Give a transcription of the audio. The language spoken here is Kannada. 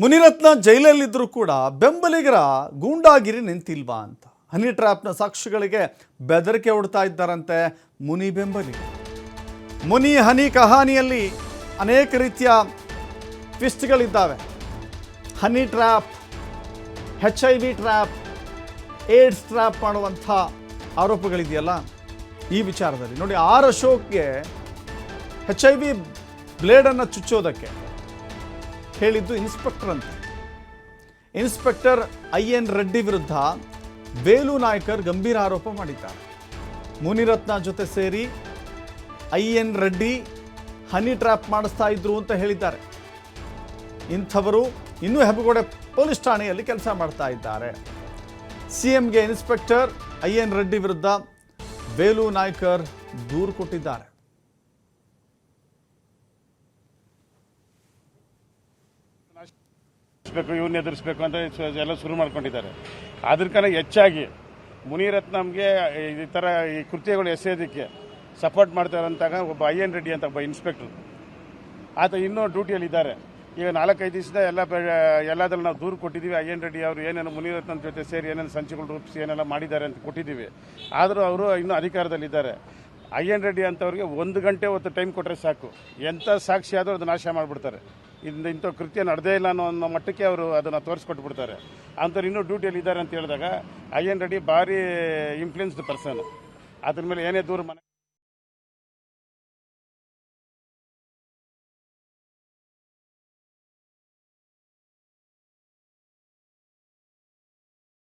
ಮುನಿರತ್ನ ಜೈಲಲ್ಲಿದ್ದರೂ ಕೂಡ ಬೆಂಬಲಿಗರ ಗೂಂಡಾಗಿರಿ ನಿಂತಿಲ್ವಾ ಅಂತ. ಹನಿ ಟ್ರ್ಯಾಪ್ನ ಸಾಕ್ಷಿಗಳಿಗೆ ಬೆದರಿಕೆ ಹೊಡ್ತಾ ಇದ್ದಾರಂತೆ ಮುನಿ ಬೆಂಬಲಿಗರು. ಮುನಿ ಹನಿ ಕಹಾನಿಯಲ್ಲಿ ಅನೇಕ ರೀತಿಯ ಟ್ವಿಸ್ಟ್ಗಳಿದ್ದಾವೆ. Honey trap H I V trap, AIDS trap ಮಾಡುವಂಥ ಆರೋಪಗಳಿದೆಯಲ್ಲ ಈ ವಿಚಾರದಲ್ಲಿ. ನೋಡಿ, ಆರ್ ಅಶೋಕ್ಗೆ ಹೆಚ್ ಐ ವಿ ಬ್ಲೇಡನ್ನು ಚುಚ್ಚೋದಕ್ಕೆ ಹೇಳಿದ್ದು ಇನ್ಸ್ಪೆಕ್ಟರ್ ಅಂತ. ಇನ್ಸ್ಪೆಕ್ಟರ್ ಐ ಎನ್ ರೆಡ್ಡಿ ವಿರುದ್ಧ ಬೇಲು ನಾಯ್ಕರ್ ಗಂಭೀರ ಆರೋಪ ಮಾಡಿದ್ದಾರೆ. ಮುನಿರತ್ನ ಜೊತೆ ಸೇರಿ I N Reddy honey trap ಮಾಡಿಸ್ತಾ ಇದ್ರು ಅಂತ ಹೇಳಿದ್ದಾರೆ. ಇಂಥವರು ಇನ್ನೂ ಹೆಬ್ಬಗೋಡೆ ಪೊಲೀಸ್ ಠಾಣೆಯಲ್ಲಿ ಕೆಲಸ ಮಾಡ್ತಾ ಇದ್ದಾರೆ. ಸಿ ಎಂಗೆ ಇನ್ಸ್ಪೆಕ್ಟರ್ ಐ ಎನ್ ರೆಡ್ಡಿ ವಿರುದ್ಧ ಬೇಲು ನಾಯ್ಕರ್ ದೂರು ಕೊಟ್ಟಿದ್ದಾರೆ. ಎದುರಿಸ್ಬೇಕು ಇವ್ರನ್ನ ಎದುರಿಸ್ಬೇಕು ಅಂತ ಎಲ್ಲ ಶುರು ಮಾಡ್ಕೊಂಡಿದ್ದಾರೆ. ಅದಕ್ಕನ ಹೆಚ್ಚಾಗಿ ಮುನಿರತ್ನಮ್ಗೆ ಈ ಥರ ಈ ಕೃತ್ಯಗಳು ಎಸೆಯೋದಕ್ಕೆ ಸಪೋರ್ಟ್ ಮಾಡ್ತಾರೆ ಅಂತಾಗ ಒಬ್ಬ ಐ ಎನ್ ರೆಡ್ಡಿ ಅಂತ ಒಬ್ಬ ಇನ್ಸ್ಪೆಕ್ಟರ್ ಆತ ಇನ್ನೂ ಡ್ಯೂಟಿಯಲ್ಲಿ ಇದ್ದಾರೆ. ಈಗ ನಾಲ್ಕೈದು ದಿವಸದ ಎಲ್ಲ ಎಲ್ಲದ್ರಲ್ಲಿ ನಾವು ದೂರು ಕೊಟ್ಟಿದ್ದೀವಿ. ಐ ಎನ್ ರೆಡ್ಡಿ ಅವರು ಏನೇನು ಮುನಿರತ್ನ ಜೊತೆ ಸೇರಿ ಏನೇನು ಸಂಚುಗಳು ರೂಪಿಸಿ ಏನೆಲ್ಲ ಮಾಡಿದ್ದಾರೆ ಅಂತ ಕೊಟ್ಟಿದ್ದೀವಿ. ಆದರೂ ಅವರು ಇನ್ನೂ ಅಧಿಕಾರದಲ್ಲಿದ್ದಾರೆ ಐ ಎನ್ ರೆಡ್ಡಿ ಅಂತವ್ರಿಗೆ ಒಂದು ಗಂಟೆ ಹೊತ್ತು ಟೈಮ್ ಕೊಟ್ಟರೆ ಸಾಕು. ಎಂಥ ಸಾಕ್ಷಿ ಆದರೂ ಅದು ನಾಶ ಮಾಡಿಬಿಡ್ತಾರೆ. ಇಂದ ಇಂಥ ಕೃತ್ಯ ನಡೆದೇ ಇಲ್ಲ ಅನ್ನೋ ಅನ್ನೋ ಮಟ್ಟಕ್ಕೆ ಅವರು ಅದನ್ನು ತೋರಿಸ್ಕೊಟ್ಬಿಡ್ತಾರೆ. ಅಂಥವ್ರು ಇನ್ನೂ ಡ್ಯೂಟಿಯಲ್ಲಿ ಇದ್ದಾರೆ ಅಂತ ಹೇಳಿದಾಗ ಐ ಎನ್ ರೆಡಿ ಭಾರಿ ಇನ್ಫ್ಲೂಯೆನ್ಸ್ಡ್ ಪರ್ಸನ್ ಅದ್ರ ಮೇಲೆ ಏನೇ ದೂರ ಮನೆ